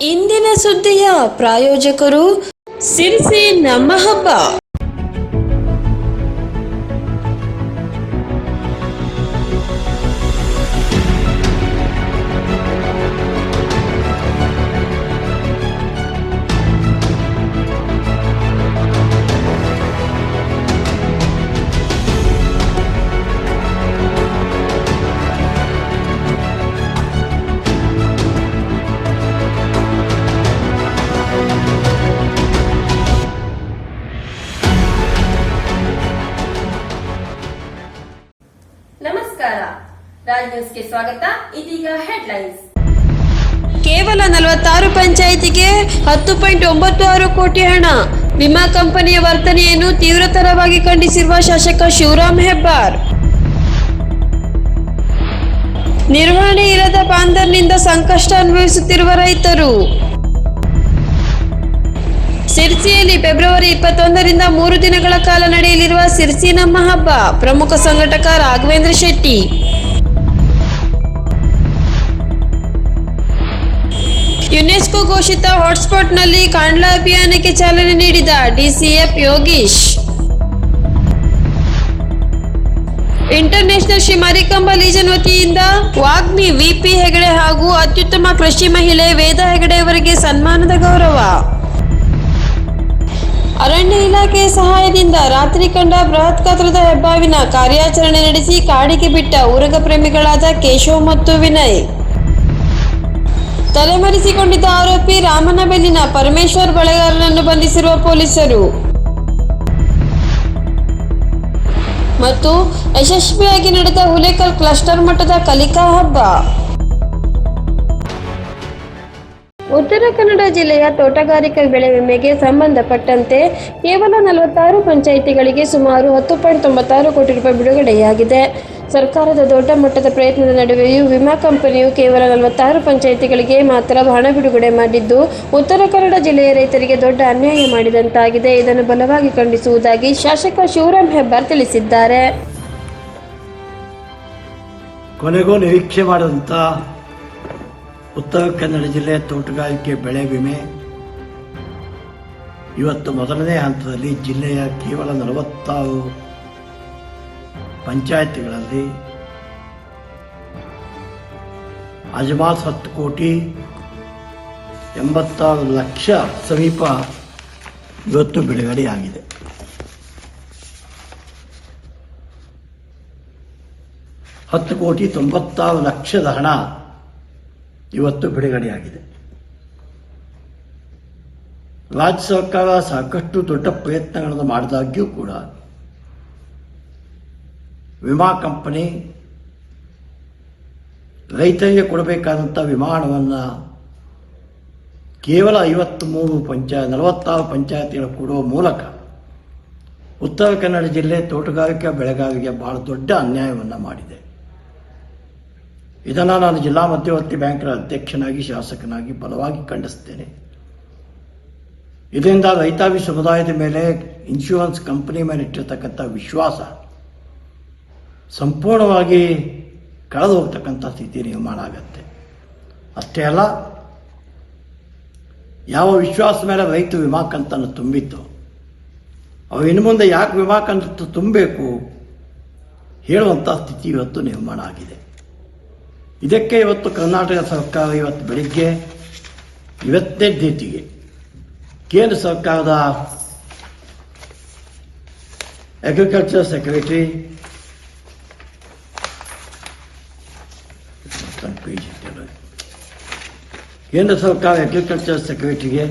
ಇಂದಿನ ಸುದ್ದಿಯ ಪ್ರಾಯೋಜಕರು ಸಿರಿಸಿ ನಮ್ಮ ಹಬ್ಬ ಹೆಡ್ಲೈನ್ಸ್. ಕೇವಲ ನಲವತ್ತಾರು ಪಂಚಾಯಿತಿಗೆ ಹತ್ತು ಪಾಯಿಂಟ್ ಒಂಬತ್ತು ಆರು ಕೋಟಿ ಹಣ. ವಿಮಾ ಕಂಪನಿಯ ವರ್ತನೆಯನ್ನು ತೀವ್ರತರವಾಗಿ ಖಂಡಿಸಿರುವ ಶಾಸಕ ಶಿವರಾಮ್ ಹೆಬ್ಬಾರ್. ನಿರ್ವಹಣೆ ಇಲ್ಲದ ಬಾಂದರ್ನಿಂದ ಸಂಕಷ್ಟ ಅನುಭವಿಸುತ್ತಿರುವ ರೈತರು. ಸಿರ್ಸಿಯಲ್ಲಿ ಫೆಬ್ರವರಿ ಇಪ್ಪತ್ತೊಂದರಿಂದ ಮೂರು ದಿನಗಳ ಕಾಲ ನಡೆಯಲಿರುವ ಸಿರ್ಸಿ ನಮ್ಮ ಹಬ್ಬ. ಪ್ರಮುಖ ಸಂಘಟಕ ರಾಘವೇಂದ್ರ ಶೆಟ್ಟಿ. ಯುನೆಸ್ಕೋ ಘೋಷಿತ ಹಾಟ್ಸ್ಪಾಟ್ನಲ್ಲಿ ಕಾಂಡ್ಲಾ ಅಭಿಯಾನಕ್ಕೆ ಚಾಲನೆ ನೀಡಿದ DCF Yogish. International Shri Marikamba legion ವತಿಯಿಂದ ವಾಗ್ಮಿ ವಿಪಿ ಹೆಗಡೆ ಹಾಗೂ ಅತ್ಯುತ್ತಮ ಕೃಷಿ ಮಹಿಳೆ ವೇದ ಹೆಗಡೆ ಅವರಿಗೆ ಸನ್ಮಾನದ ಗೌರವ. ಅರಣ್ಯ ಇಲಾಖೆಯ ಸಹಾಯದಿಂದ ರಾತ್ರಿ ಕಂಡ ಬೃಹತ್ ಗಾತ್ರದ ಹೆಬ್ಬಾವಿನ ಕಾರ್ಯಾಚರಣೆ ನಡೆಸಿ ಕಾಡಿಗೆ ಬಿಟ್ಟ ಉರಗ ಪ್ರೇಮಿಗಳಾದ ಕೇಶವ್ ಮತ್ತು ವಿನಯ್. ತಲೆಮರೆಸಿಕೊಂಡಿದ್ದ ಆರೋಪಿ ರಾಮನಬೆಲ್ಲಿನ ಪರಮೇಶ್ವರ್ ಬಳೆಗಾರನನ್ನು ಬಂಧಿಸಿರುವ ಪೊಲೀಸರು. ಮತ್ತು ಯಶಸ್ವಿಯಾಗಿ ನಡೆದ ಹುಲೇಕಲ್ ಕ್ಲಸ್ಟರ್ ಮಟ್ಟದ ಕಲಿಕಾ ಹಬ್ಬ. ಉತ್ತರ ಕನ್ನಡ ಜಿಲ್ಲೆಯ ತೋಟಗಾರಿಕಾ ಬೆಳೆ ವಿಮೆಗೆ ಸಂಬಂಧಪಟ್ಟಂತೆ ಕೇವಲ ನಲವತ್ತಾರು ಪಂಚಾಯಿತಿಗಳಿಗೆ ಸುಮಾರು ಹತ್ತು ಪಾಯಿಂಟ್ ತೊಂಬತ್ತಾರು ಕೋಟಿ ರೂಪಾಯಿ ಬಿಡುಗಡೆಯಾಗಿದೆ. ಸರ್ಕಾರದ ದೊಡ್ಡ ಮಟ್ಟದ ಪ್ರಯತ್ನದ ನಡುವೆಯೂ ವಿಮಾ ಕಂಪನಿಯು ಕೇವಲ ನಲವತ್ತಾರು ಪಂಚಾಯಿತಿಗಳಿಗೆ ಮಾತ್ರ ಹಣ ಬಿಡುಗಡೆ ಮಾಡಿದ್ದು, ಉತ್ತರ ಕನ್ನಡ ಜಿಲ್ಲೆಯ ರೈತರಿಗೆ ದೊಡ್ಡ ಅನ್ಯಾಯ ಮಾಡಿದಂತಾಗಿದೆ. ಇದನ್ನು ಬಲವಾಗಿ ಖಂಡಿಸುವುದಾಗಿ ಶಾಸಕ ಶಿವರಾಮ್ ಹೆಬ್ಬಾರ್ ತಿಳಿಸಿದ್ದಾರೆ. ಕೊನೆಗೂ ನಿರೀಕ್ಷೆ ಮಾಡಿದಂಥ ಉತ್ತರ ಕನ್ನಡ ಜಿಲ್ಲೆ ತೋಟಗಾರಿಕೆ ಬೆಳೆ ವಿಮೆ. ಇವತ್ತು ಮೊದಲನೇ ಹಂತದಲ್ಲಿ ಜಿಲ್ಲೆಯ ಕೇವಲ ನಲವತ್ತಾರು ಪಂಚಾಯತಿಗಳಲ್ಲಿ ಅಜಮಾಸ್ ಹತ್ತು ಕೋಟಿ ಎಂಬತ್ತಾರು ಲಕ್ಷ ಸಮೀಪ ಇವತ್ತು ಬಿಡುಗಡೆಯಾಗಿದೆ ಹತ್ತು ಕೋಟಿ ತೊಂಬತ್ತಾರು ಲಕ್ಷದ ಹಣ ಇವತ್ತು ಬಿಡುಗಡೆಯಾಗಿದೆ ರಾಜ್ಯ ಸರ್ಕಾರ ಸಾಕಷ್ಟು ದೊಡ್ಡ ಪ್ರಯತ್ನಗಳನ್ನು ಮಾಡಿದಾಗ್ಯೂ ಕೂಡ ವಿಮಾ ಕಂಪನಿ ರೈತರಿಗೆ ಕೊಡಬೇಕಾದಂಥ ವಿಮಾನವನ್ನು ಕೇವಲ ಐವತ್ತ್ಮೂರು ಪಂಚಾಯ ನಲವತ್ತಾರು ಪಂಚಾಯತಿಗಳು ಕೊಡುವ ಮೂಲಕ ಉತ್ತರ ಕನ್ನಡ ಜಿಲ್ಲೆ ತೋಟಗಾರಿಕಾ ಬೆಳಗಾವಿಗೆ ಬಹಳ ದೊಡ್ಡ ಅನ್ಯಾಯವನ್ನು ಮಾಡಿದೆ. ಇದನ್ನು ನಾನು ಜಿಲ್ಲಾ ಮಧ್ಯವರ್ತಿ ಬ್ಯಾಂಕ್ನ ಅಧ್ಯಕ್ಷನಾಗಿ, ಶಾಸಕನಾಗಿ ಬಲವಾಗಿ ಖಂಡಿಸ್ತೇನೆ. ಇದರಿಂದ ರೈತಾಪಿ ಸಮುದಾಯದ ಮೇಲೆ ಇನ್ಶೂರೆನ್ಸ್ ಕಂಪನಿ ಮೇಲೆ ಇಟ್ಟಿರ್ತಕ್ಕಂಥ ವಿಶ್ವಾಸ ಸಂಪೂರ್ಣವಾಗಿ ಕಳೆದು ಹೋಗ್ತಕ್ಕಂಥ ಸ್ಥಿತಿ ನಿರ್ಮಾಣ ಆಗತ್ತೆ. ಅಷ್ಟೇ ಅಲ್ಲ, ಯಾವ ವಿಶ್ವಾಸ ಮೇಲೆ ರೈತ ವಿಮಾ ಕಂತನ್ನು ತುಂಬಿತ್ತು, ಅವು ಇನ್ನು ಮುಂದೆ ಯಾಕೆ ವಿಮಾ ಕಂತು ತುಂಬಬೇಕು ಹೇಳುವಂಥ ಸ್ಥಿತಿ ಇವತ್ತು ನಿರ್ಮಾಣ ಆಗಿದೆ. ಇದಕ್ಕೆ ಇವತ್ತು ಕರ್ನಾಟಕ ಸರ್ಕಾರ ಇವತ್ತು ಬೆಳಿಗ್ಗೆ ಇವತ್ತೇ ಡೇಟಿಗೆ ಕೇಂದ್ರ ಸರ್ಕಾರದ ಅಗ್ರಿಕಲ್ಚರ್ ಸೆಕ್ರೆಟರಿ ಪೇಜ್ ಇಟ್ಟಿಲ್ಲ. ಕೇಂದ್ರ ಸರ್ಕಾರ ಅಗ್ರಿಕಲ್ಚರ್ ಸೆಕ್ರೆಟರಿಗೆ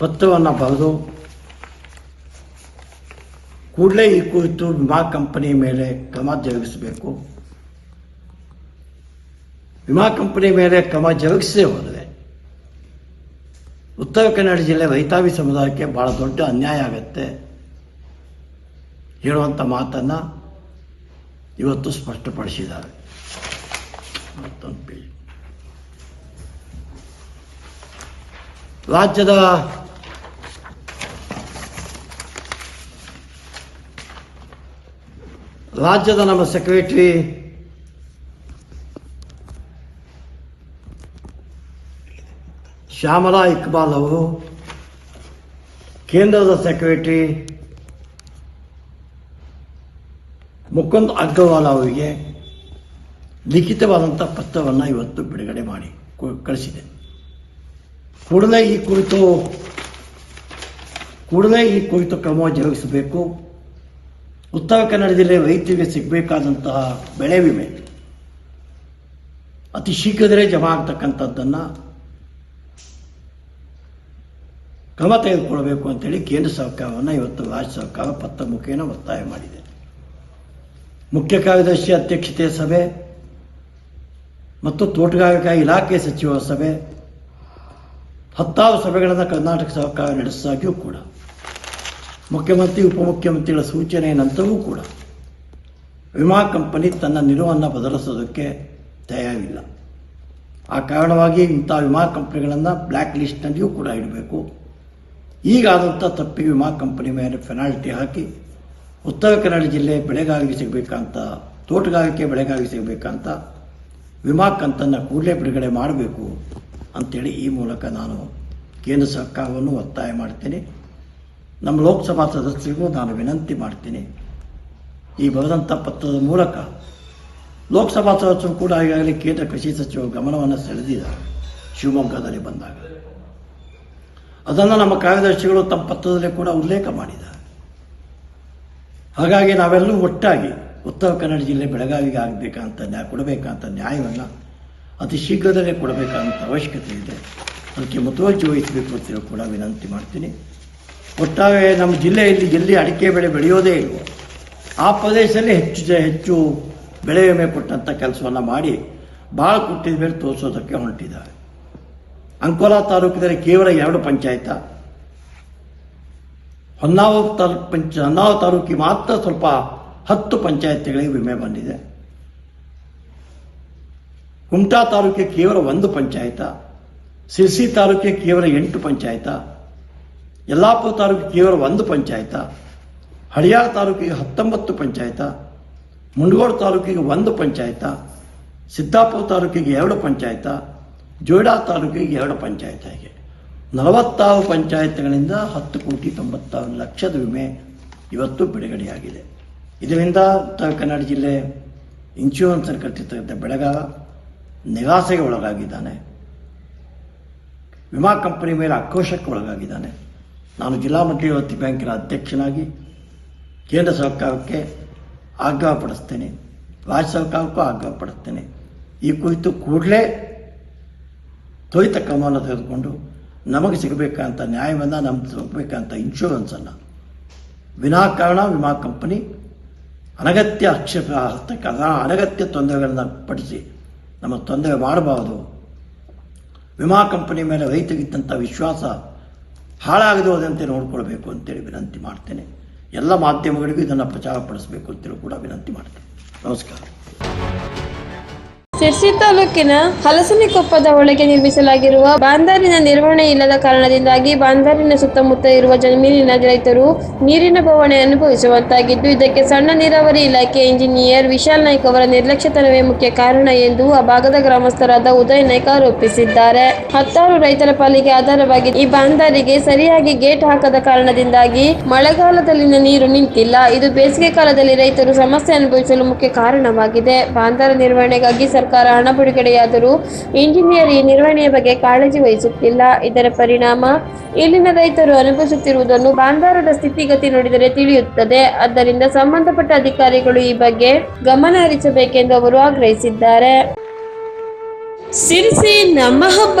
ಪತ್ರವನ್ನು ಬರೆದು, ಕೂಡಲೇ ಈ ಕುರಿತು ವಿಮಾ ಕಂಪನಿ ಮೇಲೆ ಕ್ರಮ ಜರುಗಿಸಬೇಕು. ವಿಮಾ ಕಂಪನಿ ಮೇಲೆ ಕ್ರಮ ಜರುಗಿಸದೆ ಹೋದರೆ ಉತ್ತರ ಕನ್ನಡ ಜಿಲ್ಲೆ ರೈತಾಪಿ ಸಮುದಾಯಕ್ಕೆ ಭಾಳ ದೊಡ್ಡ ಅನ್ಯಾಯ ಆಗತ್ತೆ ಹೇಳುವಂಥ ಮಾತನ್ನು ಇವತ್ತು ಸ್ಪಷ್ಟಪಡಿಸಿದ್ದಾರೆ. ಮತ್ತೊಂದು ಪೇಜ್ ರಾಜ್ಯದ ರಾಜ್ಯದ ನಮ್ಮ ಸೆಕ್ರೆಟರಿ ಶ್ಯಾಮಲಾ ಇಕ್ಬಾಲ್ ಅವರು, ಕೇಂದ್ರದ ಸೆಕ್ರೆಟರಿ ಮುಕುಂದ್ ಅಗ್ರವಾಲ್ ಅವರಿಗೆ ಲಿಖಿತವಾದಂಥ ಪತ್ರವನ್ನು ಇವತ್ತು ಬಿಡುಗಡೆ ಮಾಡಿ ಕಳಿಸಿದೆ. ಕೂಡಲೇ ಈ ಕುರಿತು, ಕೂಡಲೇ ಈ ಕುರಿತು ಕ್ರಮ ಜರುಗಿಸಬೇಕು. ಉತ್ತರ ಕನ್ನಡ ಜಿಲ್ಲೆ ರೈತರಿಗೆ ಸಿಗಬೇಕಾದಂತಹ ಬೆಳೆ ವಿಮೆ. ಅತಿ ಶೀಘ್ರದಲ್ಲೇ ಜಮಾ ಆಗ್ತಕ್ಕಂಥದ್ದನ್ನು ಕ್ರಮ ತೆಗೆದುಕೊಳ್ಬೇಕು ಅಂತೇಳಿ ಕೇಂದ್ರ ಸರ್ಕಾರವನ್ನು ಇವತ್ತು ರಾಜ್ಯ ಸರ್ಕಾರ ಪತ್ರ ಮುಖೇನ ಒತ್ತಾಯ ಮಾಡಿದೆ. ಮುಖ್ಯ ಕಾರ್ಯದರ್ಶಿ ಅಧ್ಯಕ್ಷತೆಯ ಸಭೆ ಮತ್ತು ತೋಟಗಾರಿಕಾ ಇಲಾಖೆ ಸಚಿವರ ಸಭೆ ಹತ್ತಾರು ಸಭೆಗಳನ್ನು ಕರ್ನಾಟಕ ಸರ್ಕಾರ ನಡೆಸಿದಾಗ್ಯೂ ಕೂಡ, ಮುಖ್ಯಮಂತ್ರಿ, ಉಪಮುಖ್ಯಮಂತ್ರಿಗಳ ಸೂಚನೆಯ ನಂತರವೂ ಕೂಡ, ವಿಮಾ ಕಂಪನಿ ತನ್ನ ನಿಲುವನ್ನು ಬದಲಿಸೋದಕ್ಕೆ ತಯಾರಿಲ್ಲ. ಆ ಕಾರಣವಾಗಿ ಇಂಥ ವಿಮಾ ಕಂಪನಿಗಳನ್ನು ಬ್ಲ್ಯಾಕ್ ಲಿಸ್ಟ್ನಲ್ಲಿಯೂ ಕೂಡ ಇಡಬೇಕು. ಈಗಾದಂಥ ತಪ್ಪಿ ವಿಮಾ ಕಂಪನಿ ಮೇಲೆ ಪೆನಾಲ್ಟಿ ಹಾಕಿ ಉತ್ತರ ಕನ್ನಡ ಜಿಲ್ಲೆ ಬೆಳೆಗಾರಿಗೆ ಸಿಗಬೇಕಂತ, ತೋಟಗಾರಿಕೆ ಬೆಳೆಗಾಗಿ ಸಿಗಬೇಕಂತ ವಿಮಾ ಕಂತನ್ನು ಕೂಡಲೇ ಬಿಡುಗಡೆ ಮಾಡಬೇಕು ಅಂತೇಳಿ ಈ ಮೂಲಕ ನಾನು ಕೇಂದ್ರ ಸರ್ಕಾರವನ್ನು ಒತ್ತಾಯ ಮಾಡ್ತೀನಿ. ನಮ್ಮ ಲೋಕಸಭಾ ಸದಸ್ಯರಿಗೂ ನಾನು ವಿನಂತಿ ಮಾಡ್ತೀನಿ. ಈ ಬರೆದಂಥ ಪತ್ರದ ಮೂಲಕ ಲೋಕಸಭಾ ಸದಸ್ಯರು ಕೂಡ ಈಗಾಗಲೇ ಕೇಂದ್ರ ಕೃಷಿ ಸಚಿವ ಗಮನವನ್ನು ಸೆಳೆದಿದ್ದಾರೆ. ಶಿವಮೊಗ್ಗದಲ್ಲಿ ಬಂದಾಗ. ಅದನ್ನು ನಮ್ಮ ಕಾರ್ಯದರ್ಶಿಗಳು ತಮ್ಮ ಪತ್ರದಲ್ಲಿ ಕೂಡ ಉಲ್ಲೇಖ ಮಾಡಿದ್ದಾರೆ. ಹಾಗಾಗಿ ನಾವೆಲ್ಲರೂ ಒಟ್ಟಾಗಿ ಉತ್ತರ ಕನ್ನಡ ಜಿಲ್ಲೆ ಬೆಳಗಾವಿಗೆ ಆಗಬೇಕಂತ ನ್ಯಾಯ ಕೊಡಬೇಕಂತ ನ್ಯಾಯವನ್ನು ಅತಿ ಶೀಘ್ರದಲ್ಲೇ ಕೊಡಬೇಕಾದಂಥ ಅವಶ್ಯಕತೆ ಇದೆ. ಅದಕ್ಕೆ ಮುತುವರ್ಜಿ ವಹಿಸಬೇಕು ಅಂತ ಕೂಡ ವಿನಂತಿ ಮಾಡ್ತೀನಿ. ಒಟ್ಟಾರೆ ನಮ್ಮ ಜಿಲ್ಲೆಯಲ್ಲಿ ಎಲ್ಲಿ ಅಡಿಕೆ ಬೆಳೆ ಬೆಳೆಯೋದೇ ಇಲ್ವೋ ಆ ಪ್ರದೇಶದಲ್ಲಿ ಹೆಚ್ಚು ಹೆಚ್ಚು ಬೆಳೆ ವಿಮೆ ಕೊಟ್ಟಂಥ ಕೆಲಸವನ್ನು ಮಾಡಿ ಭಾಳ ಕೊಟ್ಟಿದ ಮೇಲೆ ತೋರಿಸೋದಕ್ಕೆ ಹೊರಟಿದ್ದಾರೆ. ಅಂಕೋಲಾ ತಾಲೂಕಿನಲ್ಲಿ ಕೇವಲ ಎರಡು ಪಂಚಾಯತ. ಹೊನ್ನಾವರ ತಾಲೂಕು ಪಂಚ, ಹೊನ್ನಾವರ ತಾಲೂಕಿಗೆ ಮಾತ್ರ ಸ್ವಲ್ಪ ಹತ್ತು ಪಂಚಾಯತ್ಗಳಿಗೆ ವಿಮೆ ಬಂದಿದೆ. ಕುಮಟಾ ತಾಲೂಕಿಗೆ ಕೇವಲ ಒಂದು ಪಂಚಾಯತ, ಸಿರ್ಸಿ ತಾಲೂಕಿಗೆ ಕೇವಲ ಎಂಟು ಪಂಚಾಯತ, ಯಲ್ಲಾಪುರ ತಾಲೂಕಿಗೆ ಕೇವಲ ಒಂದು ಪಂಚಾಯತ, ಹಳಿಯಾಳ ತಾಲೂಕಿಗೆ ಹತ್ತೊಂಬತ್ತು ಪಂಚಾಯತ ಮುಂಡಗೋಡು ತಾಲೂಕಿಗೆ ಒಂದು ಪಂಚಾಯತ, ಸಿದ್ದಾಪುರ ತಾಲೂಕಿಗೆ ಎರಡು ಪಂಚಾಯತ ಜೋಯಿಡಾ ತಾಲೂಕಿಗೆ ಎರಡು ಪಂಚಾಯತ ಹೀಗೆ. ನಲವತ್ತಾರು ಪಂಚಾಯತ್ಗಳಿಂದ ಹತ್ತು ಕೋಟಿ ತೊಂಬತ್ತಾರು ಲಕ್ಷದ ವಿಮೆ ಇವತ್ತು ಬಿಡುಗಡೆಯಾಗಿದೆ. ಇದರಿಂದ ಉತ್ತರ ಕನ್ನಡ ಜಿಲ್ಲೆ ಇನ್ಶೂರೆನ್ಸ್ ಕಟ್ಟಿರ್ತಕ್ಕಂಥ ಬೆಳೆಗಾರ ನಿರಾಸೆಗೆ ಒಳಗಾಗಿದ್ದಾನೆ. ವಿಮಾ ಕಂಪನಿ ಮೇಲೆ ಆಕ್ರೋಶಕ್ಕೆ ಒಳಗಾಗಿದ್ದಾನೆ. ನಾನು ಜಿಲ್ಲಾ ಮಧ್ಯವರ್ತಿ ಬ್ಯಾಂಕಿನ ಅಧ್ಯಕ್ಷನಾಗಿ ಕೇಂದ್ರ ಸರ್ಕಾರಕ್ಕೆ ಆಗ್ರಹ ಪಡಿಸ್ತೇನೆ. ರಾಜ್ಯ ಸರ್ಕಾರಕ್ಕೂ ಆಗ್ರಹ ಪಡಿಸ್ತೇನೆ. ಈ ಕುರಿತು ಕೂಡಲೇ ತ್ವರಿತ ಕ್ರಮವನ್ನು ತೆಗೆದುಕೊಂಡು ನಮಗೆ ಸಿಗಬೇಕಂತ ನ್ಯಾಯವನ್ನು ನಮ್ಗೆ ಸಿಗಬೇಕಂತ ಇನ್ಶೂರೆನ್ಸನ್ನು ವಿನಾಕಾರಣ ವಿಮಾ ಕಂಪನಿ ಅನಗತ್ಯ ಹಸ್ತಕ್ಕೆ ಅನಗತ್ಯ ತೊಂದರೆಗಳನ್ನು ಪಡಿಸಿ ನಮಗೆ ತೊಂದರೆ ಮಾಡಬಾರ್ದು. ವಿಮಾ ಕಂಪನಿ ಮೇಲೆ ರೈತರಿಗಿದ್ದಂಥ ವಿಶ್ವಾಸ ಹಾಳಾಗದಂತೆ ನೋಡ್ಕೊಳ್ಬೇಕು ಅಂತೇಳಿ ವಿನಂತಿ ಮಾಡ್ತೇನೆ. ಎಲ್ಲ ಮಾಧ್ಯಮಗಳಿಗೂ ಇದನ್ನು ಪ್ರಚಾರ ಪಡಿಸಬೇಕು ಅಂತೇಳಿ ಕೂಡ ವಿನಂತಿ ಮಾಡ್ತೇನೆ. ನಮಸ್ಕಾರ. ಸಿರ್ಸಿ ತಾಲೂಕಿನ ಹಲಸನಿಕೊಪ್ಪದ ಒಳಗೆ ನಿರ್ಮಿಸಲಾಗಿರುವ ಬಾಂದಾರಿನ ನಿರ್ವಹಣೆ ಇಲ್ಲದ ಕಾರಣದಿಂದಾಗಿ ಬಾಂದಾರಿನ ಸುತ್ತಮುತ್ತ ಇರುವ ಜಮೀನಿನ ರೈತರು ನೀರಿನ ಬವಣೆ ಅನುಭವಿಸುವಂತಾಗಿದ್ದು, ಇದಕ್ಕೆ ಸಣ್ಣ ನೀರಾವರಿ ಇಲಾಖೆ ಇಂಜಿನಿಯರ್ ವಿಶಾಲ್ ನಾಯ್ಕ್ ಅವರ ನಿರ್ಲಕ್ಷ್ಯತನವೇ ಮುಖ್ಯ ಕಾರಣ ಎಂದು ಆ ಭಾಗದ ಗ್ರಾಮಸ್ಥರಾದ ಉದಯ್ ನಾಯ್ಕ ಆರೋಪಿಸಿದ್ದಾರೆ. ಹತ್ತಾರು ರೈತರ ಪಾಲಿಗೆ ಆಧಾರವಾಗಿ ಈ ಬಾಂದಾರಿಗೆ ಸರಿಯಾಗಿ ಗೇಟ್ ಹಾಕದ ಕಾರಣದಿಂದಾಗಿ ಮಳೆಗಾಲದಲ್ಲಿನ ನೀರು ನಿಂತಿಲ್ಲ. ಇದು ಬೇಸಿಗೆ ಕಾಲದಲ್ಲಿ ರೈತರು ಸಮಸ್ಯೆ ಅನುಭವಿಸಲು ಮುಖ್ಯ ಕಾರಣವಾಗಿದೆ. ಬಾಂದಾರ ನಿರ್ವಹಣೆಗಾಗಿ ಸರ್ಕಾರ ಹಣ ಬಿಡುಗಡೆಯಾದರೂ ಇಂಜಿನಿಯರ್ ಈ ನಿರ್ವಹಣೆಯ ಬಗ್ಗೆ ಕಾಳಜಿ ವಹಿಸುತ್ತಿಲ್ಲ. ಇದರ ಪರಿಣಾಮ, ಇಲ್ಲಿನ ರೈತರು ಅನುಭವಿಸುತ್ತಿರುವುದನ್ನು ಬಾಂಧಾರದ ಸ್ಥಿತಿಗತಿ ನೋಡಿದರೆ ತಿಳಿಯುತ್ತದೆ. ಆದ್ದರಿಂದ ಸಂಬಂಧಪಟ್ಟ ಅಧಿಕಾರಿಗಳು ಈ ಬಗ್ಗೆ ಗಮನ ಹರಿಸಬೇಕೆಂದು ಅವರು ಆಗ್ರಹಿಸಿದ್ದಾರೆ. ಸಿರಿಸಿ ನಮ್ಮ ಹಬ್ಬ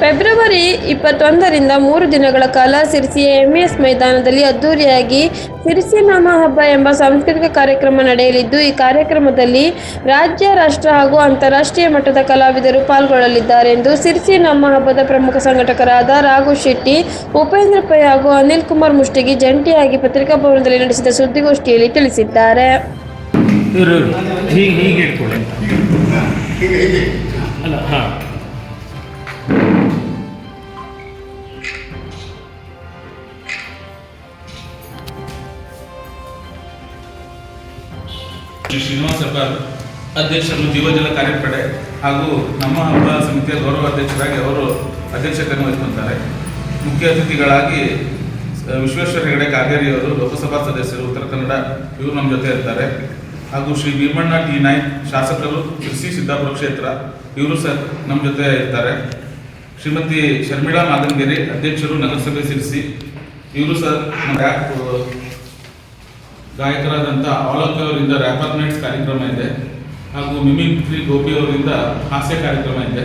ಫೆಬ್ರವರಿ ಇಪ್ಪತ್ತೊಂದರಿಂದ ಮೂರು ದಿನಗಳ ಕಾಲ ಸಿರಿಸಿ ಎಂಎಸ್ ಮೈದಾನದಲ್ಲಿ ಅದ್ದೂರಿಯಾಗಿ ಸಿರ್ಸಿ ನಾಮ ಹಬ್ಬ ಎಂಬ ಸಾಂಸ್ಕೃತಿಕ ಕಾರ್ಯಕ್ರಮ ನಡೆಯಲಿದ್ದು ಈ ಕಾರ್ಯಕ್ರಮದಲ್ಲಿ ರಾಜ್ಯ ರಾಷ್ಟ್ರ ಹಾಗೂ ಅಂತಾರಾಷ್ಟ್ರೀಯ ಮಟ್ಟದ ಕಲಾವಿದರು ಪಾಲ್ಗೊಳ್ಳಲಿದ್ದಾರೆ ಎಂದು ಸಿರ್ಸಿ ನಾಮ ಹಬ್ಬದ ಪ್ರಮುಖ ಸಂಘಟಕರಾದ ರಾಘು ಶೆಟ್ಟಿ ಉಪೇಂದ್ರ ಪೈ ಹಾಗೂ ಅನಿಲ್ ಕುಮಾರ್ ಮುಷ್ಟಿಗಿ ಜಂಟಿಯಾಗಿ ಪತ್ರಿಕಾ ಭವನದಲ್ಲಿ ನಡೆಸಿದ ಸುದ್ದಿಗೋಷ್ಠಿಯಲ್ಲಿ ತಿಳಿಸಿದ್ದಾರೆ. ಅಲ್ಲ ಶ್ರೀನಿವಾಸ ಹೆಬ್ಬಾರ್ ಅಧ್ಯಕ್ಷರು ಜೀವಜಲ ಕಾರ್ಯಪಡೆ ಹಾಗೂ ನಮ್ಮ ಹಬ್ಬ ಸಮಿತಿಯ ಗೌರವ ಅಧ್ಯಕ್ಷರಾಗಿ ಅವರು ಅಧ್ಯಕ್ಷತೆಯನ್ನು ವಹಿಸುತ್ತಾರೆ ಮುಖ್ಯ ಅತಿಥಿಗಳಾಗಿ ವಿಶ್ವೇಶ್ವರ ಹೆಗಡೆ ಕಾಗೇರಿಯವರು ಲೋಕಸಭಾ ಸದಸ್ಯರು, ಉತ್ತರ ಕನ್ನಡ, ಇವರು ನಮ್ಮ ಜೊತೆ ಇರ್ತಾರೆ. ಹಾಗೂ ಶ್ರೀ ಭೀಮಣ್ಣ ಟಿ ನಾಯ್ಕ್ ಶಾಸಕರು ಕೃಷಿ ಸಿದ್ದಾಪುರ ಕ್ಷೇತ್ರ, ಇವರು ಸಹ ನಮ್ಮ ಜೊತೆ ಇರ್ತಾರೆ. ಶ್ರೀಮತಿ ಶರ್ಮಿಳಾ ಮಾದಂಗೇರಿ ಅಧ್ಯಕ್ಷರು ನಗರಸಭೆ ಸಿರಿಸಿ, ಇವರು ಸಹ ಗಾಯಕರಾದಂಥ ಅವಲಕ್ಕಿ ಅವರಿಂದ ರ್ಯಾಪರ್ ನೈಟ್ಸ್ ಕಾರ್ಯಕ್ರಮ ಇದೆ. ಹಾಗೂ ಮಿಮಿಕ್ರಿ ಗೋಪಿ ಅವರಿಂದ ಹಾಸ್ಯ ಕಾರ್ಯಕ್ರಮ ಇದೆ.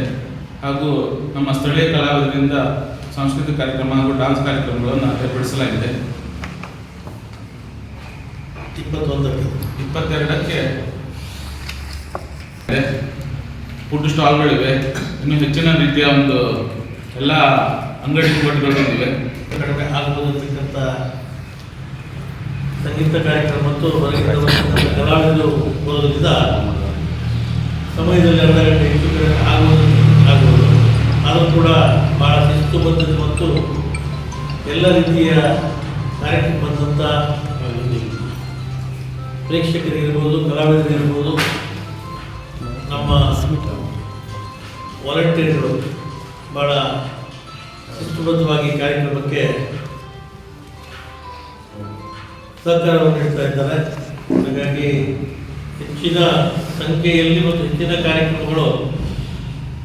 ಹಾಗೂ ನಮ್ಮ ಸ್ಥಳೀಯ ಕಲಾವಿದರಿಂದ ಸಾಂಸ್ಕೃತಿಕ ಕಾರ್ಯಕ್ರಮ ಹಾಗೂ ಡಾನ್ಸ್ ಕಾರ್ಯಕ್ರಮಗಳನ್ನು ಏರ್ಪಡಿಸಲಾಗಿದೆ. ಇಪ್ಪತ್ತೊಂದಕ್ಕೆ. ಇಪ್ಪತ್ತೆರಡಕ್ಕೆ. ಫುಡ್ ಸ್ಟಾಲ್ಗಳಿವೆ ಇನ್ನು ಹೆಚ್ಚಿನ ರೀತಿಯ ಒಂದು ಎಲ್ಲ ಅಂಗಡಿ ಕೊಟ್ಟುಗಳು ಇವೆ ಕಡಿಮೆ ಆಗ್ಬೋದು ಅಂತಕ್ಕಂಥ ಸಂಗೀತ ಕಾರ್ಯಕ್ರಮ ಮತ್ತು ಕಲಾವಿದರು ಬರೋದ್ರಿಂದ ಸಮಯದಲ್ಲಿ ಅರ್ಧ ಗಂಟೆ ಹೆಚ್ಚು ಕಡಿಮೆ ಆಗುವುದು ಆಗ್ಬೋದು ಆದರೂ ಕೂಡ ಭಾಳ ಶಿಸ್ತುಬದ್ಧತೆ ಮತ್ತು ಎಲ್ಲ ರೀತಿಯ ಕಾರ್ಯಕ್ರಮ ಬಂದಂಥ ಪ್ರೇಕ್ಷಕರಿಗಿರ್ಬೋದು ಕಲಾವಿದರಿಗಿರ್ಬೋದು ನಮ್ಮ ವಾಲಂಟಿಯರ್ಗಳು ಭಾಳ ಶಿಸ್ತುಬದ್ಧವಾಗಿ ಕಾರ್ಯಕ್ರಮಕ್ಕೆ ಸಹಕಾರವನ್ನು ನೀಡ್ತಾ ಇದ್ದಾರೆ. ಹಾಗಾಗಿ ಹೆಚ್ಚಿನ ಸಂಖ್ಯೆಯಲ್ಲಿ ಮತ್ತು ಹೆಚ್ಚಿನ ಕಾರ್ಯಕ್ರಮಗಳು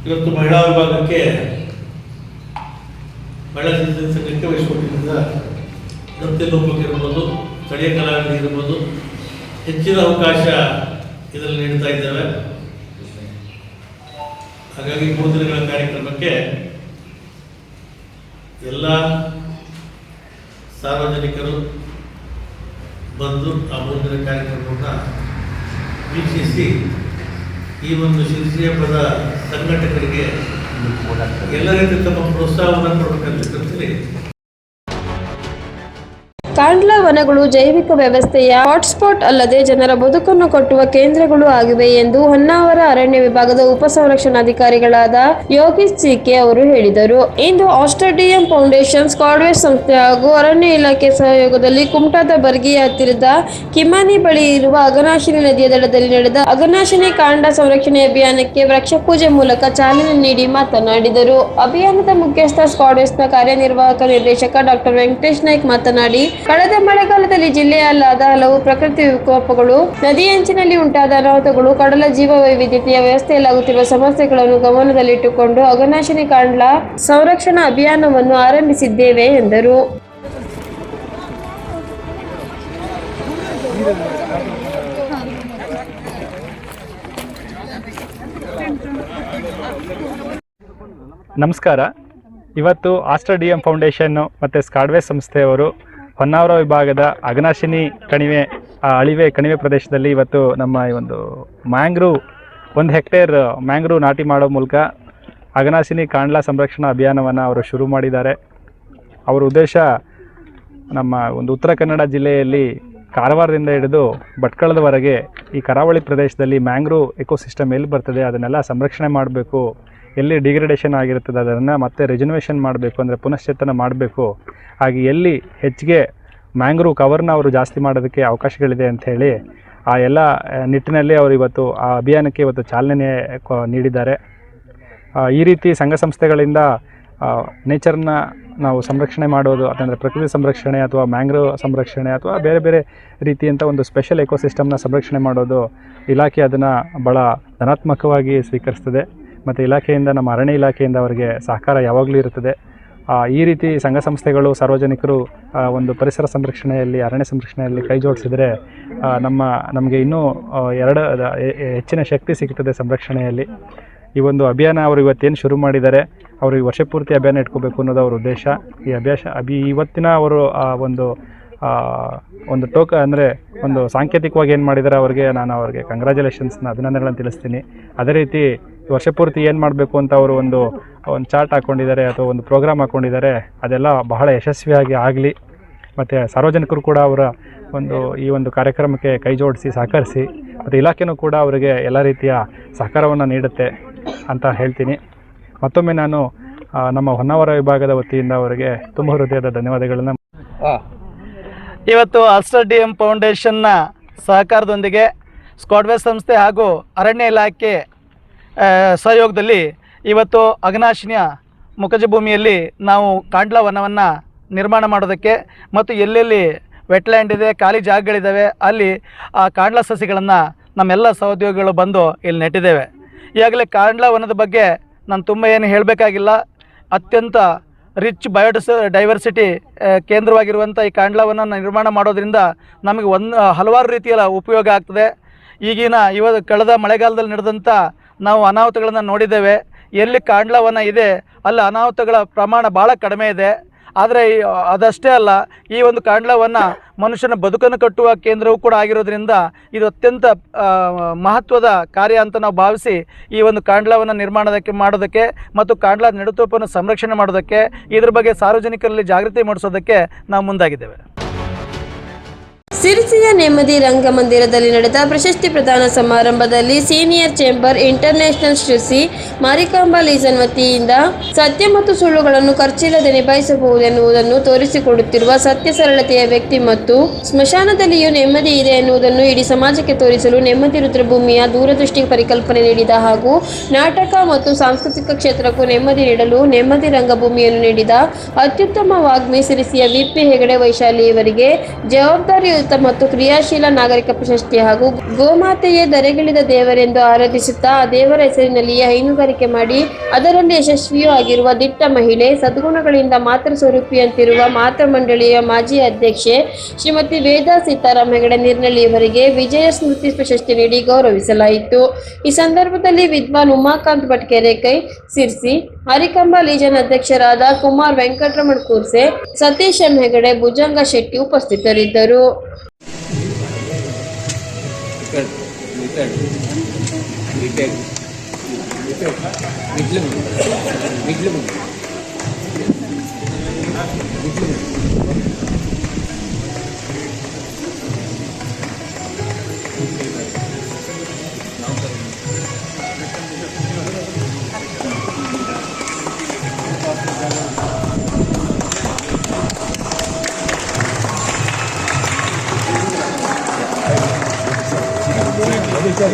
ಇವತ್ತು ಮಹಿಳಾ ವಿಭಾಗಕ್ಕೆ ಮಹಿಳಾ ಶಿಕ್ಷಣ ಸಂಘಕ್ಕೆ ವಹಿಸಿಕೊಟ್ಟಿದ್ದ ನೃತ್ಯ ಲೋಕಕ್ಕಿರ್ಬೋದು ಸ್ಥಳೀಯ ಕಲಾವಿದರಿಗಿರ್ಬೋದು ಹೆಚ್ಚಿನ ಅವಕಾಶ ಇದರಲ್ಲಿ ನೀಡ್ತಾ ಇದ್ದೇವೆ. ಹಾಗಾಗಿ ಮೂರು ದಿನಗಳ ಕಾರ್ಯಕ್ರಮಕ್ಕೆ ಎಲ್ಲ ಸಾರ್ವಜನಿಕರು ಬಂದು ಆ ಮುಂದಿನ ದಿನ ಕಾರ್ಯಕ್ರಮವನ್ನು ವೀಕ್ಷಿಸಿ ಈ ಒಂದು ಶಿಲ್ಪಿ ಪದ ಸಂಘಟಕರಿಗೆ ಎಲ್ಲ ತಮ್ಮ ಪ್ರೋತ್ಸಾಹವನ್ನು ಕೊಡಬೇಕಂತೇಳಿ ಕಾಂಡ್ಲಾ ವನಗಳು ಜೈವಿಕ ವ್ಯವಸ್ಥೆಯ ಹಾಟ್ಸ್ಪಾಟ್ ಅಲ್ಲದೆ ಜನರ ಬದುಕನ್ನು ಕಟ್ಟುವ ಕೇಂದ್ರಗಳು ಆಗಿವೆ ಎಂದು ಹೊನ್ನಾವರ ಅರಣ್ಯ ವಿಭಾಗದ ಉಪ ಸಂರಕ್ಷಣಾಧಿಕಾರಿಗಳಾದ ಯೋಗೀಶ್ ಸಿಕೆ ಅವರು ಹೇಳಿದರು. ಇಂದು ಆಸ್ಟ್ರೇಡಿಯಂ ಫೌಂಡೇಶನ್ ಸ್ಕಾಡ್ವೇರ್ ಸಂಸ್ಥೆ ಹಾಗೂ ಅರಣ್ಯ ಇಲಾಖೆ ಸಹಯೋಗದಲ್ಲಿ ಕುಮಟಾದ ಬರ್ಗಿಯ ಹತ್ತಿರದ ಕಿಮಾನಿ ಬಳಿ ಇರುವ ಅಘನಾಶಿನಿ ನದಿಯ ದಡದಲ್ಲಿ ನಡೆದ ಅಗನಾಶಿನಿ ಕಾಂಡ ಸಂರಕ್ಷಣೆ ಅಭಿಯಾನಕ್ಕೆ ವೃಕ್ಷ ಪೂಜೆ ಮೂಲಕ ಚಾಲನೆ ನೀಡಿ ಮಾತನಾಡಿದರು. ಅಭಿಯಾನದ ಮುಖ್ಯಸ್ಥ ಸ್ಕಾಡ್ವೇಸ್ನ ಕಾರ್ಯನಿರ್ವಾಹಕ ನಿರ್ದೇಶಕ ಡಾಕ್ಟರ್ ವೆಂಕಟೇಶ್ ನಾಯ್ಕ್ ಮಾತನಾಡಿ ಕಳೆದ ಮಳೆಗಾಲದಲ್ಲಿ ಜಿಲ್ಲೆಯಲ್ಲಾದ ಹಲವು ಪ್ರಕೃತಿ ವಿಕೋಪಗಳು ನದಿಯಂಚಿನಲ್ಲಿ ಉಂಟಾದ ಅನಾಹುತಗಳು, ಕಡಲ ಜೀವ ವೈವಿಧ್ಯತೆಯ ವ್ಯವಸ್ಥೆಯಲ್ಲಾಗುತ್ತಿರುವ ಸಮಸ್ಯೆಗಳನ್ನು ಗಮನದಲ್ಲಿಟ್ಟುಕೊಂಡು ಅಗನಾಶಿನಿ ಕಾಂಡ್ಲ ಸಂರಕ್ಷಣಾ ಅಭಿಯಾನವನ್ನು ಆರಂಭಿಸಿದ್ದೇವೆ ಎಂದರು. ನಮಸ್ಕಾರ. ಇವತ್ತು ಆಸ್ಟ್ರಾ ಡಿ ಎಂ ಫೌಂಡೇಶನ್ನು ಮತ್ತು ಸ್ಕಾಡ್ವೇ ಸಂಸ್ಥೆಯವರು ಹೊನ್ನಾವರ ವಿಭಾಗದ ಅಗನಾಶಿನಿ ಕಣಿವೆ, ಆ ಅಳಿವೆ ಕಣಿವೆ ಪ್ರದೇಶದಲ್ಲಿ ಇವತ್ತು ನಮ್ಮ ಈ ಒಂದು ಮ್ಯಾಂಗ್ರೂ ಒಂದು ಹೆಕ್ಟೇರ್ ಮ್ಯಾಂಗ್ರೂ ನಾಟಿ ಮಾಡೋ ಮೂಲಕ ಅಗನಾಶಿನಿ ಕಾಂಡ್ಲಾ ಸಂರಕ್ಷಣಾ ಅಭಿಯಾನವನ್ನು ಅವರು ಶುರು ಮಾಡಿದ್ದಾರೆ. ಅವರ ಉದ್ದೇಶ ನಮ್ಮ ಒಂದು ಉತ್ತರ ಕನ್ನಡ ಜಿಲ್ಲೆಯಲ್ಲಿ ಕಾರವಾರದಿಂದ ಹಿಡಿದು ಭಟ್ಕಳದವರೆಗೆ ಈ ಕರಾವಳಿ ಪ್ರದೇಶದಲ್ಲಿ ಮ್ಯಾಂಗ್ರೂ ಎಕೋಸಿಸ್ಟಮ್ ಎಲ್ಲಿ ಬರ್ತದೆ ಅದನ್ನೆಲ್ಲ ಸಂರಕ್ಷಣೆ ಮಾಡಬೇಕು ಎಲ್ಲಿ ಡಿಗ್ರೇಡೇಷನ್ ಆಗಿರ್ತದೆ ಅದನ್ನು ಮತ್ತೆ ರಿಜನವೇಷನ್ ಮಾಡಬೇಕು ಅಂದರೆ ಪುನಶ್ಚೇತನ ಮಾಡಬೇಕು. ಹಾಗೆ ಎಲ್ಲಿ ಹೆಚ್ಚಿಗೆ ಮ್ಯಾಂಗ್ರೂವ್ ಕವರ್ನ ಅವರು ಜಾಸ್ತಿ ಮಾಡೋದಕ್ಕೆ ಅವಕಾಶಗಳಿದೆ ಹೇಳಿ ಆ ಎಲ್ಲ ನಿಟ್ಟಿನಲ್ಲಿ ಅವರು ಇವತ್ತು ಆ ಅಭಿಯಾನಕ್ಕೆ ಇವತ್ತು ಚಾಲನೆ ನೀಡಿದ್ದಾರೆ. ಈ ರೀತಿ ಸಂಘ ಸಂಸ್ಥೆಗಳಿಂದ ನೇಚರ್ನ ನಾವು ಸಂರಕ್ಷಣೆ ಮಾಡೋದು ಅಂದರೆ ಪ್ರಕೃತಿ ಸಂರಕ್ಷಣೆ ಅಥವಾ ಮ್ಯಾಂಗ್ರೋ ಸಂರಕ್ಷಣೆ ಅಥವಾ ಬೇರೆ ಬೇರೆ ರೀತಿಯಂಥ ಒಂದು ಸ್ಪೆಷಲ್ ಎಕೋಸಿಸ್ಟಮ್ನ ಸಂರಕ್ಷಣೆ ಮಾಡೋದು ಇಲಾಖೆ ಅದನ್ನು ಭಾಳ ಧನಾತ್ಮಕವಾಗಿ ಸ್ವೀಕರಿಸ್ತದೆ. ಮತ್ತು ಇಲಾಖೆಯಿಂದ, ನಮ್ಮ ಅರಣ್ಯ ಇಲಾಖೆಯಿಂದ ಅವರಿಗೆ ಸಹಕಾರ ಯಾವಾಗಲೂ ಇರುತ್ತದೆ. ಈ ರೀತಿ ಸಂಘ ಸಂಸ್ಥೆಗಳು, ಸಾರ್ವಜನಿಕರು ಒಂದು ಪರಿಸರ ಸಂರಕ್ಷಣೆಯಲ್ಲಿ, ಅರಣ್ಯ ಸಂರಕ್ಷಣೆಯಲ್ಲಿ ಕೈ ಜೋಡಿಸಿದರೆ ನಮ್ಮ, ನಮಗೆ ಇನ್ನೂ ಎರಡು ಹೆಚ್ಚಿನ ಶಕ್ತಿ ಸಿಗ್ತದೆ ಸಂರಕ್ಷಣೆಯಲ್ಲಿ. ಈ ಒಂದು ಅಭಿಯಾನ ಅವರು ಇವತ್ತೇನು ಶುರು ಮಾಡಿದ್ದಾರೆ ಅವರು ಈ ವರ್ಷ ಅಭಿಯಾನ ಇಟ್ಕೋಬೇಕು ಅನ್ನೋದು ಅವರ ಉದ್ದೇಶ. ಈ ಅಭ್ಯಾಸ, ಅಭಿ, ಇವತ್ತಿನ ಅವರು, ಆ, ಒಂದು ಒಂದು ಟೋಕ, ಅಂದರೆ ಒಂದು ಸಾಂಕೇತಿಕವಾಗಿ ಏನು ಮಾಡಿದ್ದಾರೆ ಅವರಿಗೆ, ನಾನು ಅವರಿಗೆ ಕಂಗ್ರ್ಯಾಚುಲೇಷನ್ಸ್ನ ಅಭಿನಂದನೆಗಳನ್ನು ತಿಳಿಸ್ತೀನಿ. ಅದೇ ರೀತಿ ವರ್ಷ ಪೂರ್ತಿ ಏನು ಮಾಡಬೇಕು ಅಂತ ಅವರು ಒಂದು ಒಂದು ಚಾರ್ಟ್ ಹಾಕ್ಕೊಂಡಿದ್ದಾರೆ ಅಥವಾ ಒಂದು ಪ್ರೋಗ್ರಾಮ್ ಹಾಕ್ಕೊಂಡಿದ್ದಾರೆ ಅದೆಲ್ಲ ಬಹಳ ಯಶಸ್ವಿಯಾಗಿ ಆಗಲಿ. ಮತ್ತು ಸಾರ್ವಜನಿಕರು ಕೂಡ ಅವರ ಒಂದು ಈ ಒಂದು ಕಾರ್ಯಕ್ರಮಕ್ಕೆ ಕೈ ಜೋಡಿಸಿ, ಸಹಕರಿಸಿ, ಮತ್ತು ಇಲಾಖೆನೂ ಕೂಡ ಅವರಿಗೆ ಎಲ್ಲ ರೀತಿಯ ಸಹಕಾರವನ್ನು ನೀಡುತ್ತೆ ಅಂತ ಹೇಳ್ತೀನಿ. ಮತ್ತೊಮ್ಮೆ ನಾನು ನಮ್ಮ ಹೊನ್ನಾವರ ವಿಭಾಗದ ವತಿಯಿಂದ ಅವರಿಗೆ ತುಂಬ ಹೃದಯದ ಧನ್ಯವಾದಗಳನ್ನು ಇವತ್ತು ಅಸ್ಟರ್ ಡಿ ಎಂ ಫೌಂಡೇಶನ್ನ ಸಹಕಾರದೊಂದಿಗೆ ಸ್ಕ್ವಾಡ್ವೇ ಸಂಸ್ಥೆ ಹಾಗೂ ಅರಣ್ಯ ಇಲಾಖೆ ಸಹಯೋಗದಲ್ಲಿ ಇವತ್ತು ಅಗ್ನಾಶಿನಿಯ ಮುಖಜ ಭೂಮಿಯಲ್ಲಿ ನಾವು ಕಾಂಡ್ಲ ವನವನ್ನು ನಿರ್ಮಾಣ ಮಾಡೋದಕ್ಕೆ ಮತ್ತು ಎಲ್ಲೆಲ್ಲಿ ವೆಟ್ಲ್ಯಾಂಡ್ ಇದೆ, ಖಾಲಿ ಜಾಗಗಳಿದ್ದಾವೆ ಅಲ್ಲಿ ಆ ಕಾಂಡ್ಲ ಸಸಿಗಳನ್ನು ನಮ್ಮೆಲ್ಲ ಸಹೋದ್ಯೋಗಿಗಳು ಬಂದು ಇಲ್ಲಿ ನೆಟ್ಟಿದ್ದೇವೆ. ಈಗಾಗಲೇ ಕಾಂಡ್ಲ ವನದ ಬಗ್ಗೆ ನಾನು ತುಂಬ ಏನು ಹೇಳಬೇಕಾಗಿಲ್ಲ. ಅತ್ಯಂತ ರಿಚ್ ಬಯೋಡಸ್ ಡೈವರ್ಸಿಟಿ ಕೇಂದ್ರವಾಗಿರುವಂಥ ಈ ಕಾಂಡ್ಲವನ್ನು ನಿರ್ಮಾಣ ಮಾಡೋದ್ರಿಂದ ನಮಗೆ ಒಂದು, ಹಲವಾರು ರೀತಿಯ ಉಪಯೋಗ ಆಗ್ತದೆ. ಈಗಿನ ಇವತ್ತು ಕಳೆದ ಮಳೆಗಾಲದಲ್ಲಿ ನಡೆದಂಥ ನಾವು ಅನಾಹುತಗಳನ್ನು ನೋಡಿದ್ದೇವೆ. ಎಲ್ಲಿ ಕಾಂಡ್ಲವನ ಇದೆ, ಅಲ್ಲಿ ಅನಾಹುತಗಳ ಪ್ರಮಾಣ ಭಾಳ ಕಡಿಮೆ ಇದೆ. ಆದರೆ ಅದಷ್ಟೇ ಅಲ್ಲ, ಈ ಒಂದು ಕಾಂಡ್ಲವನ್ನು ಮನುಷ್ಯನ ಬದುಕನ್ನು ಕಟ್ಟುವ ಕೇಂದ್ರವೂ ಕೂಡ ಆಗಿರೋದ್ರಿಂದ ಇದು ಅತ್ಯಂತ ಮಹತ್ವದ ಕಾರ್ಯ ಅಂತ ನಾವು ಭಾವಿಸಿ ಈ ಒಂದು ಕಾಂಡ್ಲವನ್ನು ನಿರ್ಮಾಣದಕ್ಕೆ, ಮಾಡೋದಕ್ಕೆ ಮತ್ತು ಕಾಂಡ್ಲ ನೆಡುತೋಪನ್ನು ಸಂರಕ್ಷಣೆ ಮಾಡೋದಕ್ಕೆ, ಇದ್ರ ಬಗ್ಗೆ ಸಾರ್ವಜನಿಕರಲ್ಲಿ ಜಾಗೃತಿ ಮೂಡಿಸೋದಕ್ಕೆ ನಾವು ಮುಂದಾಗಿದ್ದೇವೆ. ಸಿರಿಸಿಯ ನೆಮ್ಮದಿ ರಂಗಮಂದಿರದಲ್ಲಿ ನಡೆದ ಪ್ರಶಸ್ತಿ ಪ್ರದಾನ ಸಮಾರಂಭದಲ್ಲಿ senior chamber international Shri Marikamba legion ವತಿಯಿಂದ ಸತ್ಯ ಮತ್ತು ಸುಳ್ಳುಗಳನ್ನು ಖರ್ಚಿಲ್ಲದೆ ನಿಭಾಯಿಸಬಹುದೆನ್ನುವುದನ್ನು ತೋರಿಸಿಕೊಡುತ್ತಿರುವ ಸತ್ಯ ಸರಳತೆಯ ವ್ಯಕ್ತಿ ಮತ್ತು ಸ್ಮಶಾನದಲ್ಲಿಯೂ ನೆಮ್ಮದಿ ಇದೆ ಎನ್ನುವುದನ್ನು ಇಡೀ ಸಮಾಜಕ್ಕೆ ತೋರಿಸಲು ನೆಮ್ಮದಿ ರುದ್ರಭೂಮಿಯ ದೂರದೃಷ್ಟಿ ಪರಿಕಲ್ಪನೆ ನೀಡಿದ ಹಾಗೂ ನಾಟಕ ಮತ್ತು ಸಾಂಸ್ಕೃತಿಕ ಕ್ಷೇತ್ರಕ್ಕೂ ನೆಮ್ಮದಿ ನೀಡಲು ನೆಮ್ಮದಿ ರಂಗಭೂಮಿಯನ್ನು ನೀಡಿದ ಅತ್ಯುತ್ತಮ ವಾಗ್ಮಿ ಸಿರಿಸಿಯ ವಿಪಿ ಹೆಗಡೆ ವೈಶಾಲಿ ಇವರಿಗೆ ಜವಾಬ್ದಾರಿಯುತ ಮತ್ತು ಕ್ರಿಯಾಶೀಲ ನಾಗರಿಕ ಪ್ರಶಸ್ತಿ ಹಾಗೂ ಗೋಮಾತೆಯೇ ದರೆಗಿಳಿದ ದೇವರೆಂದು ಆರಾಧಿಸುತ್ತಾ ಆ ದೇವರ ಹೆಸರಿನಲ್ಲಿಯೇ ಹೈನುಗಾರಿಕೆ ಮಾಡಿ ಅದರಲ್ಲಿ ಯಶಸ್ವಿಯೂ ಆಗಿರುವ ದಿಟ್ಟ ಮಹಿಳೆ ಸದ್ಗುಣಗಳಿಂದ ಮಾತೃ ಸ್ವರೂಪಿಯಂತಿರುವ ಮಾತೃ ಮಂಡಳಿಯ ಮಾಜಿ ಅಧ್ಯಕ್ಷೆ ಶ್ರೀಮತಿ ವೇದಾ ಸೀತಾರಾಮ್ ಹೆಗಡೆ ನಿರ್ನಳ್ಳಿಯವರಿಗೆ ವಿಜಯ ಸ್ಮೃತಿ ಪ್ರಶಸ್ತಿ ನೀಡಿ ಗೌರವಿಸಲಾಯಿತು. ಈ ಸಂದರ್ಭದಲ್ಲಿ ವಿದ್ವಾನ್ ಉಮಾಕಾಂತ್ ಭಟ್ಕೆರೆಕೈ ಸಿರ್ಸಿ ಹರಿಕಂಬ ಲೀಜನ್ ಅಧ್ಯಕ್ಷರಾದ ಕುಮಾರ್ ವೆಂಕಟರಮಣ್ ಕೂರ್ಸೆ ಸತೀಶ್ ಎಂ ಹೆಗಡೆ ಭುಜಂಗ ಶೆಟ್ಟಿ ಉಪಸ್ಥಿತರಿದ್ದರು. 한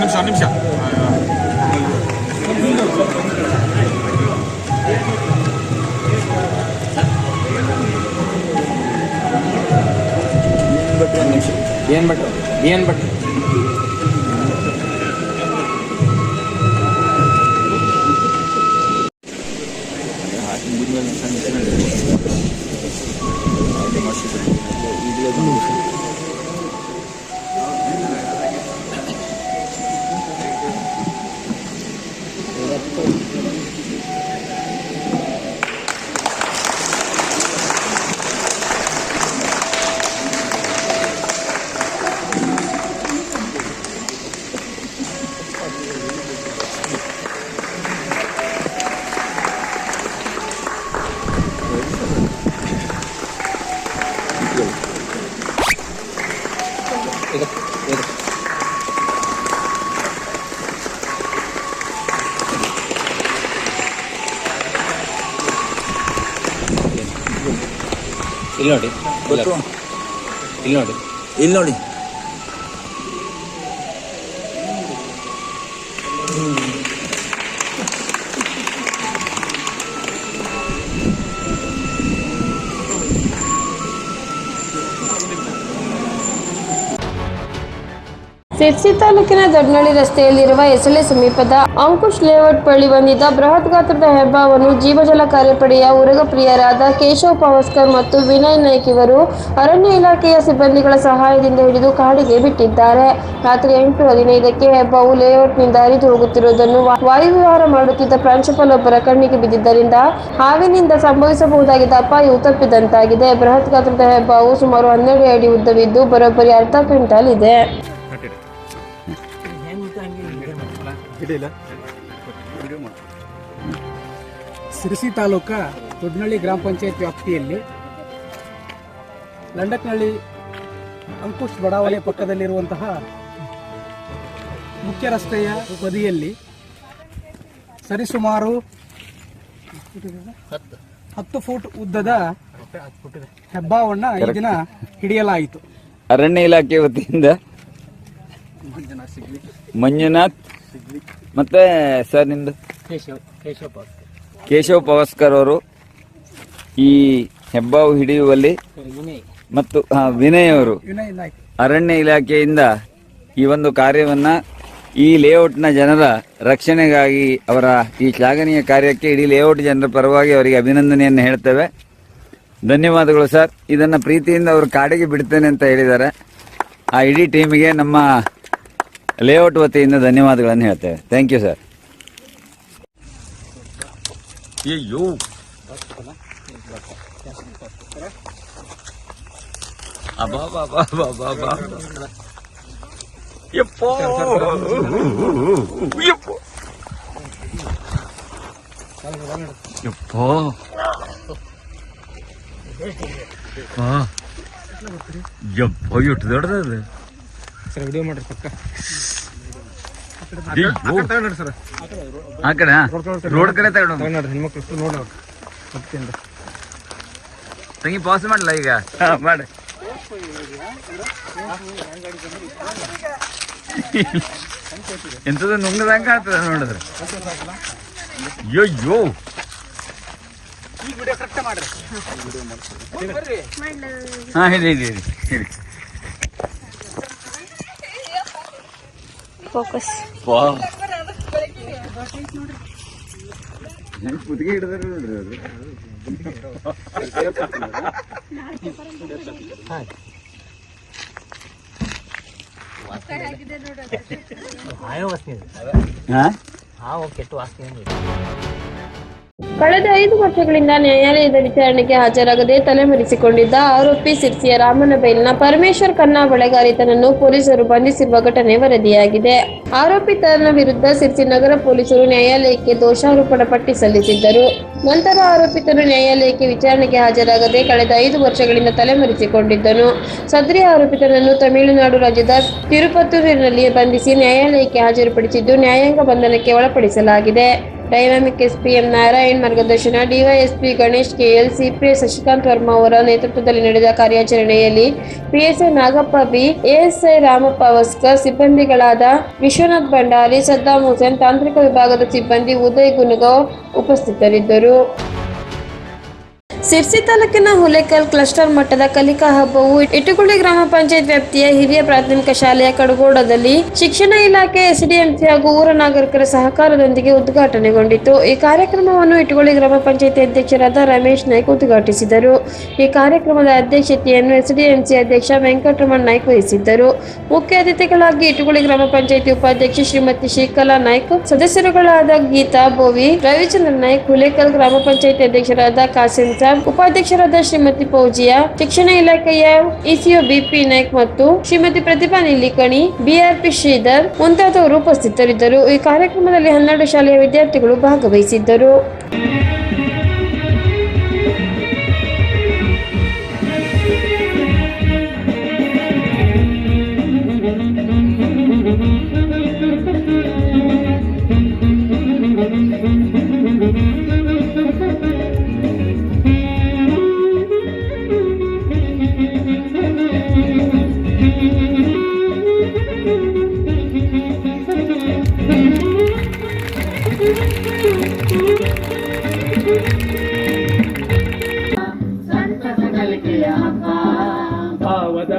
명씩 한 명씩. ಏನ್ ಭಟ್ರು ಏನ್ ಭಟ್ರು ಇಲ್ಲಿ ನೋಡಿ. ಇಲ್ಲಿ ನೋಡಿ. ಇಲ್ಲಿ ನೋಡಿ. ಸಿರ್ಸಿ ತಾಲೂಕಿನ ದಡ್ನಳ್ಳಿ ರಸ್ತೆಯಲ್ಲಿರುವ ಎಸಳೆ ಸಮೀಪದ ಅಂಕುಶ್ ಲೇಔಟ್ ಬಳಿ ಬಂದಿದ್ದ ಬೃಹತ್ ಗಾತ್ರದ ಹೆಬ್ಬಾವನ್ನು ಜೀವಜಲ ಕಾರ್ಯಪಡೆಯ ಉರಗಪ್ರಿಯರಾದ ಕೇಶವ್ ಪವಸ್ಕರ್ ಮತ್ತು ವಿನಯ್ ನಾಯ್ಕ್ ಇವರು ಅರಣ್ಯ ಇಲಾಖೆಯ ಸಿಬ್ಬಂದಿಗಳ ಸಹಾಯದಿಂದ ಹಿಡಿದು ಕಾಡಿಗೆ ಬಿಟ್ಟಿದ್ದಾರೆ. ರಾತ್ರಿ ಎಂಟು ಹದಿನೈದಕ್ಕೆ ಹೆಬ್ಬಾವು ಲೇಔಟ್ನಿಂದ ಹರಿದು ಹೋಗುತ್ತಿರುವುದನ್ನು ವಾಯುವಿಹಾರ ಮಾಡುತ್ತಿದ್ದ ಪ್ರಾಂಶುಪಾಲೊಬ್ಬರ ಕಣ್ಣಿಗೆ ಬಿದ್ದಿದ್ದರಿಂದ ಹಾವಿನಿಂದ ಸಂಭವಿಸಬಹುದಾಗಿದ್ದ ಅಪಾಯವು ತಪ್ಪಿದಂತಾಗಿದೆ. ಬೃಹತ್ ಗಾತ್ರದ ಹೆಬ್ಬಾವು ಸುಮಾರು ಹನ್ನೆರಡು ಅಡಿ ಉದ್ದವಿದ್ದು ಬರೋಬ್ಬರಿ ಅರ್ಧ ಕ್ವಿಂಟಾಲ್ ಇದೆ. ಸಿರಸಿ ತಾಲೂಕ ದೊಡ್ಡನಳ್ಳಿ ಗ್ರಾಮ ಪಂಚಾಯತ್ ವ್ಯಾಪ್ತಿಯಲ್ಲಿ ಲಂಡಕ್ನಳ್ಳಿ ಅಂಕುಶ್ ಬಡಾವಣೆ ಪಕ್ಕದಲ್ಲಿರುವಂತಹ ಮುಖ್ಯ ರಸ್ತೆಯ ಬದಿಯಲ್ಲಿ ಸರಿಸುಮಾರು ಹತ್ತು. ಫೂಟ್ ಉದ್ದದ ಹೆಬ್ಬಾವನ್ನ ಈ ದಿನ ಹಿಡಿಯಲಾಯಿತು. ಅರಣ್ಯ ಇಲಾಖೆ ವತಿಯಿಂದ ಮಂಜುನಾಥ್ ಮತ್ತೆ ಸರ್ ನಿಮ್ದು? ಕೇಶವ್ ಪವಸ್ಕರ್ ಅವರು ಈ ಹೆಬ್ಬಾವು ಹಿಡಿಯುವಲ್ಲಿ ಮತ್ತು ವಿನಯ್ ಅವರು ಅರಣ್ಯ ಇಲಾಖೆಯಿಂದ ಈ ಒಂದು ಕಾರ್ಯವನ್ನ ಈ ಲೇಔಟ್ನ ಜನರ ರಕ್ಷಣೆಗಾಗಿ ಅವರ ಈ ಶ್ಲಾಘನೀಯ ಕಾರ್ಯಕ್ಕೆ ಇಡೀ ಲೇಔಟ್ ಜನರ ಪರವಾಗಿ ಅವರಿಗೆ ಅಭಿನಂದನೆಯನ್ನು ಹೇಳ್ತೇವೆ. ಧನ್ಯವಾದಗಳು ಸರ್. ಇದನ್ನು ಪ್ರೀತಿಯಿಂದ ಅವರು ಕಾಡಿಗೆ ಬಿಡ್ತೇನೆ ಅಂತ ಹೇಳಿದ್ದಾರೆ. ಆ ಇಡೀ ಟೀಮಿಗೆ ನಮ್ಮ ಲೇಔಟ್ ವತಿಯಿಂದ ಧನ್ಯವಾದಗಳನ್ನು ಹೇಳ್ತೇವೆ. ಥ್ಯಾಂಕ್ ಯು ಸರ್ ಅಯ್ಯೋ ಅಬ್ಬಾ ಯಪ್ಪೋ. ಯಪ್ಪೋ. ಯಪ್ಪೋ. ಹಾ ಯಪ್ಪೋ, ಎಷ್ಟು ದೊಡ್ಡದದು. ಸರ್ ವಿಡಿಯೋ ಮಾಡ್ರಿ ಪಕ್ಕ. ಅಯ್ಯೋ. ಸರ್. ಆ ಕಡೆ ರೋಡ್ ಕಡೆ ತಗೊಂಡು ನೋಡ್ರಿ ಹೆಣ್ಮಕ್ಳು ನೋಡ್ರಿ ಮತ್ತಿಂದ ತಂಗಿ ಪಾಸ್ ಮಾಡಲ್ಲ ಈಗ? ಹಾ, ಮಾಡಿ ಎಂತದ ನುಂಗದಂಗೆ ಆಗ್ತದ ನೋಡಿದ್ರೆ. ಅಯ್ಯೋ ಹಾ ಹೇಳಿ ಹೇಳಿ ಹೇಳಿ ಫೋಕಸ್ ವಾ ಹೆಂಗ್ ಆ ಓಕೆ ನೋಡ್ರಿ ಅದು ಹಾ ಕಳೆದ ಐದು ವರ್ಷಗಳಿಂದ ನ್ಯಾಯಾಲಯದ ವಿಚಾರಣೆಗೆ ಹಾಜರಾಗದೆ ತಲೆಮರೆಸಿಕೊಂಡಿದ್ದ ಆರೋಪಿ ಸಿರ್ಸಿಯ ರಾಮನಬೈಲ್ನ ಪರಮೇಶ್ವರ್ ಖನ್ನಾ ಬಳೆಗಾರಿತನನ್ನು ಪೊಲೀಸರು ಬಂಧಿಸಿರುವ ಘಟನೆ ವರದಿಯಾಗಿದೆ. ಆರೋಪಿ ತನ್ನ ವಿರುದ್ಧ ಸಿರ್ಸಿ ನಗರ ಪೊಲೀಸರು ನ್ಯಾಯಾಲಯಕ್ಕೆ ದೋಷಾರೋಪಣ ಪಟ್ಟಿ ಸಲ್ಲಿಸಿದ್ದರು ನಂತರ ಆರೋಪಿತನು ನ್ಯಾಯಾಲಯಕ್ಕೆ ವಿಚಾರಣೆಗೆ ಹಾಜರಾಗದೆ ಕಳೆದ ಐದು ವರ್ಷಗಳಿಂದ ತಲೆಮರೆಸಿಕೊಂಡಿದ್ದನು. ಸದ್ರಿ ಆರೋಪಿತನನ್ನು ತಮಿಳುನಾಡು ರಾಜ್ಯದ ತಿರುಪತ್ತೂರಿನಲ್ಲಿ ಬಂಧಿಸಿ ನ್ಯಾಯಾಲಯಕ್ಕೆ ಹಾಜರುಪಡಿಸಿದ್ದು ನ್ಯಾಯಾಂಗ ಬಂಧನಕ್ಕೆ ಒಳಪಡಿಸಲಾಗಿದೆ. ಡೈನಾಮಿಕ್ ಎಸ್ಪಿ ಎಂ ನಾರಾಯಣ್ ಮಾರ್ಗದರ್ಶನ DySP Ganesh KL CPI Shashikant Verma ಅವರ ನೇತೃತ್ವದಲ್ಲಿ ನಡೆದ ಕಾರ್ಯಾಚರಣೆಯಲ್ಲಿ PSI Nagappa B ASI Ramappa Vaskar ಸಿಬ್ಬಂದಿಗಳಾದ Vishwanath Bhandari Saddam Hussain ತಾಂತ್ರಿಕ ವಿಭಾಗದ ಸಿಬ್ಬಂದಿ ಉದಯ್ ಗುನುಗೋ ಉಪಸ್ಥಿತರಿದ್ದರು. ಸಿರ್ಸಿ ತಾಲೂಕಿನ ಹುಲೇಕಲ್ ಕ್ಲಸ್ಟರ್ ಮಟ್ಟದ ಕಲಿಕಾ ಹಬ್ಬವು ಇಟುಗುಳಿ ಗ್ರಾಮ ಪಂಚಾಯತ್ ವ್ಯಾಪ್ತಿಯ ಹಿರಿಯ ಪ್ರಾಥಮಿಕ ಶಾಲೆಯ ಕಡಗೋಡದಲ್ಲಿ ಶಿಕ್ಷಣ ಇಲಾಖೆ ಎಸ್ಡಿಎಂಸಿ ಹಾಗೂ ಊರ ನಾಗರಿಕರ ಸಹಕಾರದೊಂದಿಗೆ ಉದ್ಘಾಟನೆಗೊಂಡಿತು. ಈ ಕಾರ್ಯಕ್ರಮವನ್ನು ಇಟುಗುಳಿ ಗ್ರಾಮ ಪಂಚಾಯತಿ ಅಧ್ಯಕ್ಷರಾದ ರಮೇಶ್ ನಾಯ್ಕ್ ಉದ್ಘಾಟಿಸಿದರು. ಈ ಕಾರ್ಯಕ್ರಮದ ಅಧ್ಯಕ್ಷತೆಯನ್ನು ಎಸ್ಡಿಎಂಸಿ ಅಧ್ಯಕ್ಷ ವೆಂಕಟರಮಣ್ ನಾಯ್ಕ್ ವಹಿಸಿದ್ದರು. ಮುಖ್ಯ ಅತಿಥಿಗಳಾಗಿ ಇಟುಗುಳಿ ಗ್ರಾಮ ಪಂಚಾಯತಿ ಉಪಾಧ್ಯಕ್ಷೆ ಶ್ರೀಮತಿ ಶ್ರೀಕಲಾ ನಾಯ್ಕ್, ಸದಸ್ಯರುಗಳಾದ ಗೀತಾ, ಬೋವಿ ರವಿಚಂದ್ರ ನಾಯ್ಕ್, ಹುಲೇಕಲ್ ಗ್ರಾಮ ಪಂಚಾಯತಿ ಅಧ್ಯಕ್ಷರಾದ ಕಾಸಿಂ ಉಪಾಧ್ಯಕ್ಷರಾದ ಶ್ರೀಮತಿ ಫೌಜಿಯಾ ಶಿಕ್ಷಣ ಇಲಾಖೆಯ ಇಸಿಒ ಬಿಪಿ ನಾಯ್ಕ್ ಮತ್ತು ಶ್ರೀಮತಿ ಪ್ರತಿಭಾ ನಿಲ್ಲಿಕಣಿ ಬಿಆರ್ಪಿ ಶ್ರೀಧರ್ ಮುಂತಾದವರು ಉಪಸ್ಥಿತರಿದ್ದರು. ಈ ಕಾರ್ಯಕ್ರಮದಲ್ಲಿ ಹನ್ನೆರಡು ಶಾಲೆಯ ವಿದ್ಯಾರ್ಥಿಗಳು ಭಾಗವಹಿಸಿದ್ದರು.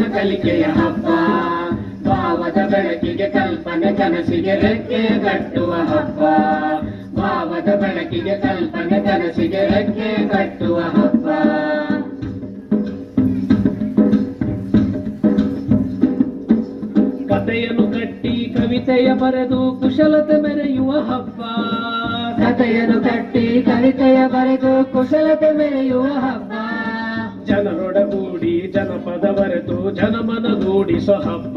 ಸಂತಸ ಕಲಿಕೆಯ ಹಬ್ಬ. ಭಾವದ ಬೆಳಕಿಗೆ ಕಲ್ಪನೆ ಕನಸಿಗೆ ರೆಕ್ಕೆ ಕಟ್ಟುವ ಹಬ್ಬ. ಭಾವದ ಬೆಳಕಿಗೆ ಕಲ್ಪನೆ ಕನಸಿಗೆ ರೆಕ್ಕೆ ಕಟ್ಟುವ ಹಬ್ಬ. ಕಥೆಯನ್ನು ಕಟ್ಟಿ ಕವಿತೆಯ ಬರೆದು ಕುಶಲತೆ ಮೆರೆಯುವ ಹಬ್ಬ. ಕಥೆಯನ್ನು ಕಟ್ಟಿ ಕವಿತೆಯ ಬರೆದು ಕುಶಲತೆ ಮೆರೆಯುವ ಹಬ್ಬ. ಜನರೊಡಗೂಡಿ ಜನಪದ ಜನಮನ ಜನಮನಗೂಡಿಸೋ ಹಬ್ಬ